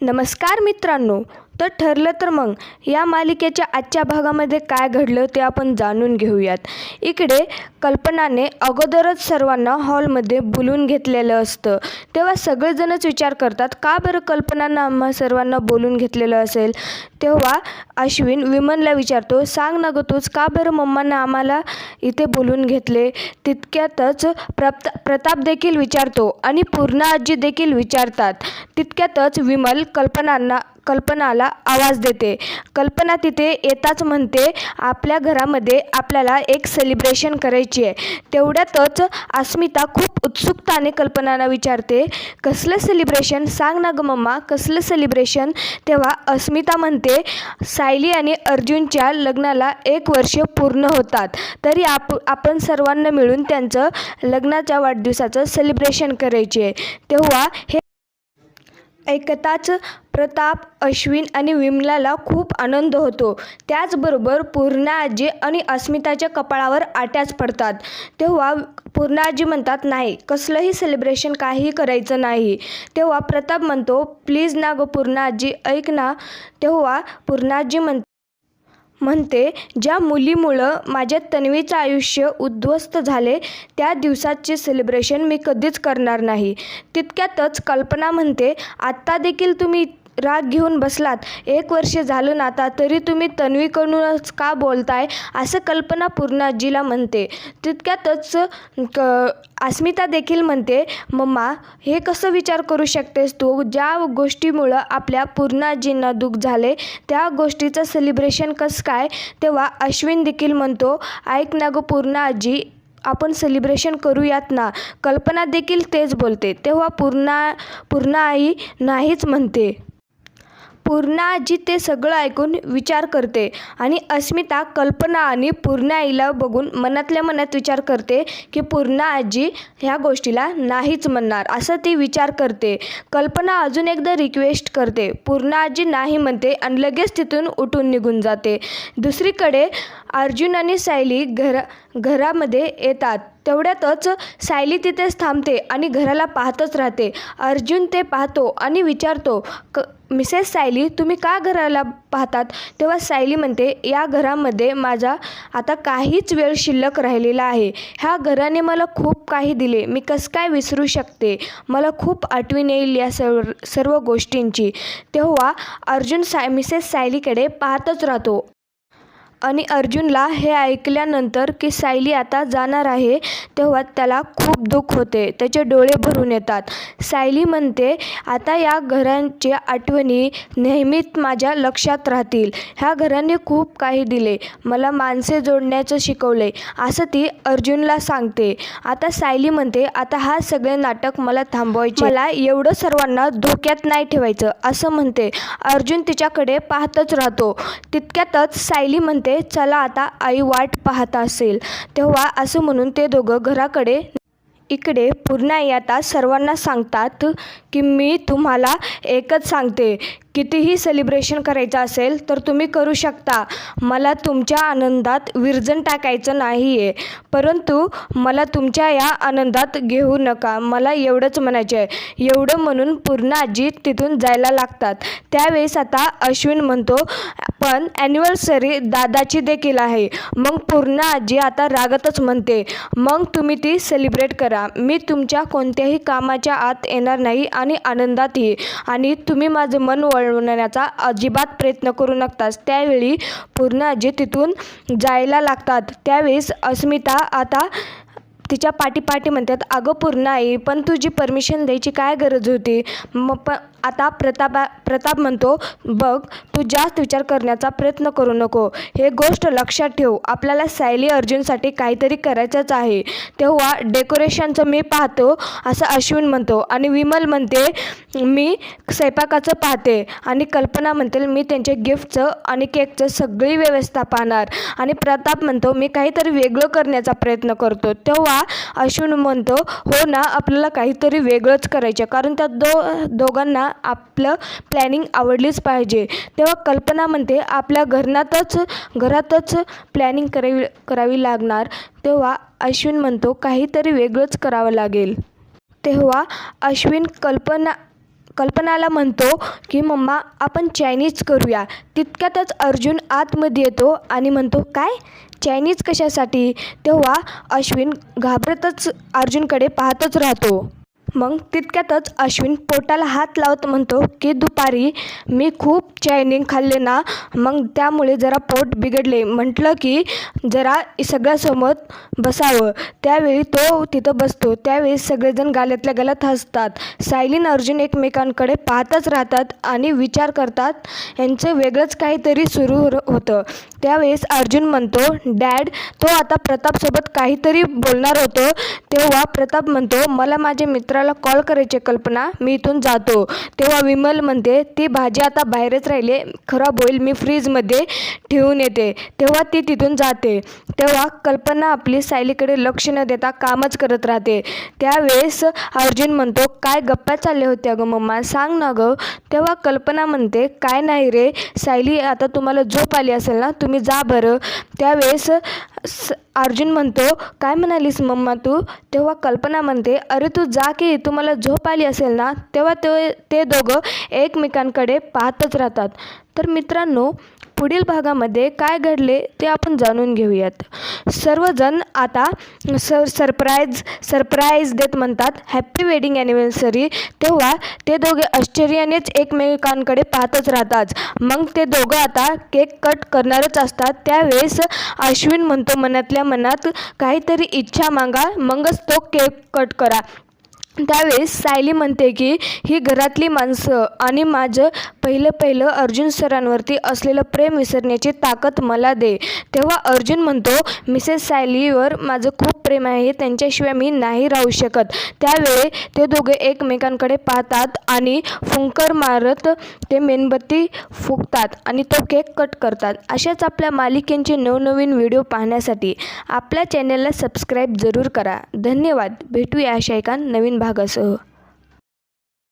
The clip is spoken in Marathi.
नमस्कार मित्रांनो तर ठरलं तर मग. या मालिकेच्या आजच्या भागामध्ये काय घडलं ते आपण जाणून घेऊयात. इकडे कल्पनाने अगोदरच सर्वांना हॉलमध्ये बोलून घेतलेलं असतं. तेव्हा सगळेजणच विचार करतात का बरं कल्पनानं आम्हा सर्वांना बोलून घेतलेलं असेल? तेव्हा अश्विन विमनला विचारतो सांग ना गं तूच का बरं मम्मानं आम्हाला इथे बोलून घेतले? तितक्यातच प्रप प्रताप देखील विचारतो आणि पूर्ण आजी देखील विचारतात. तितक्यातच विमल कल्पनांना कल्पनाला आवाज देते. कल्पना तिथे येताच म्हणते आपल्या घरामध्ये आपल्याला एक सेलिब्रेशन करायची आहे. तेवढ्यातच अस्मिता खूप उत्सुकताने कल्पनाला विचारते कसलं सेलिब्रेशन सांग ना गं मम्मा कसलं सेलिब्रेशन तेव्हा अस्मिता म्हणते सायली आणि अर्जुनच्या लग्नाला एक वर्ष पूर्ण होतात तरी आप आपण सर्वांना मिळून त्यांचं लग्नाच्या वाढदिवसाचं सेलिब्रेशन करायचे आहे. तेव्हा हे ऐकताच प्रताप अश्विन आणि विमलाला खूप आनंद होतो. त्याचबरोबर पूर्णाजी आणि अस्मिताच्या कपाळावर आट्याच पडतात. तेव्हा पूर्णाजी म्हणतात नाही कसलंही सेलिब्रेशन काहीही करायचं नाही. तेव्हा प्रताप म्हणतो प्लीज ना गं पूर्णाजी ऐक ना. तेव्हा पूर्णाजी म्हण म्हणते ज्या मुलीमुळं माझ्या तन्वीचं आयुष्य उद्ध्वस्त झाले त्या दिवसाचे सेलिब्रेशन मी कधीच करणार नाही. तितक्यातच कल्पना म्हणते आत्ता देखील तुम्ही राग घेऊन बसलात. एक वर्ष झालं ना आता तरी तुम्ही तन्वीकडूनच का बोलताय? असं कल्पना पूर्णाजीला म्हणते. तितक्यातच क अस्मिता देखील म्हणते मम्मा हे कसं विचार करू शकतेस तू? ज्या गोष्टीमुळं आपल्या पूर्णाजींना दुःख झाले त्या गोष्टीचं सेलिब्रेशन कसं काय? तेव्हा अश्विन देखील म्हणतो ऐक ना गं पूर्णा आजी आपण सेलिब्रेशन करूयात ना. कल्पना देखील तेच बोलते. तेव्हा पूर्णा पूर्णा आई नाहीच म्हणते. पूर्णा आजी ते सगळं ऐकून विचार करते आणि अस्मिता कल्पना आणि पूर्णा आईला बघून मनातल्या मनात विचार करते की पूर्णा आजी ह्या गोष्टीला नाहीच म्हणणार. असं ती विचार करते. कल्पना अजून एकदा रिक्वेस्ट करते. पूर्णा आजी नाही म्हणते आणि लगेच तिथून उठून निघून जाते. दुसरीकडे अर्जुन आणि सायली घरा घरामध्ये येतात. तेवढ्यातच सायली तिथेच थांबते आणि घराला पाहतच राहते. अर्जुन ते पाहतो आणि विचारतो क मिसेस सायली तुम्ही का घराला पाहतात? तेव्हा सायली म्हणते या घरामध्ये माझा आता काहीच वेळ शिल्लक राहिलेला आहे. ह्या घराने मला खूप काही दिले. मी कसं काय विसरू शकते? मला खूप आठवण येईल या सर्व सर्व गोष्टींची. तेव्हा अर्जुन साय मिसेस सायलीकडे पाहतच राहतो. आणि अर्जुनला हे ऐकल्यानंतर की सायली आता जाणार आहे तेव्हा त्याला खूप दुःख होते. त्याचे डोळे भरून येतात. सायली म्हणते आता या घरांच्या आठवणी नेहमीच माझ्या लक्षात राहतील. ह्या घराने खूप काही दिले. मला माणसे जोडण्याचं शिकवले. असं ती अर्जुनला सांगते. आता सायली म्हणते आता हा सगळे नाटक मला थांबवायचे. मला एवढं सर्वांना धोक्यात नाही ठेवायचं. असं म्हणते. अर्जुन तिच्याकडे पाहतच राहतो. तितक्यातच सायली म्हणते चला आता आई वाट पाहत असेल. तेव्हा असं म्हणून ते दोघं घराकडे इकडे पूर्ण आई आता सर्वांना सांगतात की मी तुम्हाला एकच सांगते कितीही सेलिब्रेशन करायचं असेल तर तुम्ही करू शकता. मला तुमच्या आनंदात विरजण टाकायचं नाही आहे परंतु मला तुमच्या या आनंदात घेऊ नका. मला एवढंच म्हणायचं आहे. एवढं म्हणून पूर्ण आजी तिथून जायला लागतात. त्यावेळेस आता अश्विन म्हणतो पण ॲनिव्हर्सरी दादाची देखील आहे. मग पूर्ण आजी आता रागतच म्हणते मग तुम्ही ती सेलिब्रेट करा. मी तुमच्या कोणत्याही कामाच्या आत येणार नाही आणि आनंदात ये आणि तुम्ही माझं मन वळ वळवण्याचा अजिबात प्रयत्न करू नकतात त्यावेळी पूर्ण आजी तिथून जायला लागतात. त्यावेळेस अस्मिता आता तिच्या पाठीपाठी म्हणतात अगं पूर्ण आई पण तुझी परमिशन द्यायची काय गरज होती? मग प आता प्रतापा प्रताप म्हणतो बघ तू जास्त विचार करण्याचा प्रयत्न करू नको. हे गोष्ट लक्षात ठेव. आपल्याला सायली अर्जुनसाठी काहीतरी करायचंच आहे. तेव्हा डेकोरेशनचं मी पाहतो असं अश्विन म्हणतो. आणि विमल म्हणते मी स्वयंपाकाचं पाहते. आणि कल्पना म्हणते मी त्यांच्या गिफ्टचं आणि केकचं सगळी व्यवस्था पाहणार. आणि प्रताप म्हणतो मी काहीतरी वेगळं करण्याचा प्रयत्न करतो. तेव्हा अश्विन म्हणतो हो ना आपल्याला काहीतरी वेगळंच करायचं कारण त्या दो दोघांना आपलं प्लॅनिंग आवडलीच पाहिजे. तेव्हा कल्पना म्हणते आपल्या घरातच घरातच प्लॅनिंग करावी करावी लागणार. तेव्हा अश्विन म्हणतो काहीतरी वेगळंच करावं लागेल. तेव्हा अश्विन कल्पना कल्पनाला म्हणतो की मम्मा आपण चायनीज करूया. तितक्यातच अर्जुन आतमध्ये येतो आणि म्हणतो काय? चायनीज कशासाठी? तेव्हा अश्विन घाबरतच अर्जुनकडे पाहतच राहतो. मग तितक्यातच अश्विन पोटाला हात लावत म्हणतो की दुपारी मी खूप चायनिंग खाल्ले ना मग त्यामुळे जरा पोट बिघडले. म्हटलं की जरा सगळ्यासमोर बसावं. त्यावेळी तो तिथं बसतो. त्यावेळी सगळेजण गाल्यातल्या गाल्यात हसतात. सायलीन अर्जुन एकमेकांकडे पाहतच राहतात आणि विचार करतात. यांचं वेगळंच काहीतरी सुरू होतं. त्यावेळेस अर्जुन म्हणतो डॅड तो आता प्रतापसोबत काहीतरी बोलणार होतो. तेव्हा प्रताप म्हणतो मला माझ्या मित्राला कॉल करायची कल्पना. मी इथून जातो. तेव्हा विमल म्हणते ती भाजी आता बाहेरच राहिली खराब होईल. मी फ्रीजमध्ये ठेवून येते. तेव्हा ती तिथून जाते. तेव्हा कल्पना आपली सायलीकडे लक्ष न देता कामच करत राहते. त्यावेळेस अर्जुन म्हणतो काय गप्पा चालल्या होत्या गं मम्मा? सांग ना गं. तेव्हा कल्पना म्हणते काय नाही रे. सायली आता तुम्हाला झोप आली असेल ना? तुम्ही जा बरं. त्यावेळेस स अर्जुन म्हणतो काय म्हणालीस मम्मा तू? तेव्हा कल्पना म्हणते अरे तू जा की तुम्हाला झोप आली असेल ना? तेव्हा ते ते दोघं एकमेकांकडे पाहतच राहतात. तर मित्रांनो पुढील भागामध्ये काय घडले ते आपण जाणून घेऊयात. सर्वजण आता सर सरप्राईज सरप्राईज देत म्हणतात. हॅप्पी वेडिंग ॲनिव्हर्सरी तेव्हा ते दोघे आश्चर्यानेच एकमेकांकडे पाहतच राहतात. मग ते दोघं आता केक कट करणारच असतात. त्यावेळेस अश्विन म्हणतो मनातल्या मनात काहीतरी इच्छा मागा मगच तो केक कट करा. त्यावेळेस सायली म्हणते की ही घरातली माणसं आणि माझं पहिलं पहिलं अर्जुन सरांवरती असलेलं प्रेम विसरण्याची ताकद मला दे. तेव्हा अर्जुन म्हणतो मिसेस सायलीवर माझं खूप प्रेम आहे त्यांच्याशिवाय मी नाही राहू शकत. त्यावेळी ते दोघे एकमेकांकडे पाहतात आणि फुंकर मारत ते मेणबत्ती फुकतात आणि तो केक कट करतात. अशाच आपल्या मालिकेंचे नवनवीन व्हिडिओ पाहण्यासाठी आपल्या चॅनलला सबस्क्राईब जरूर करा. धन्यवाद. भेटूया अशा एका नवीन भागासह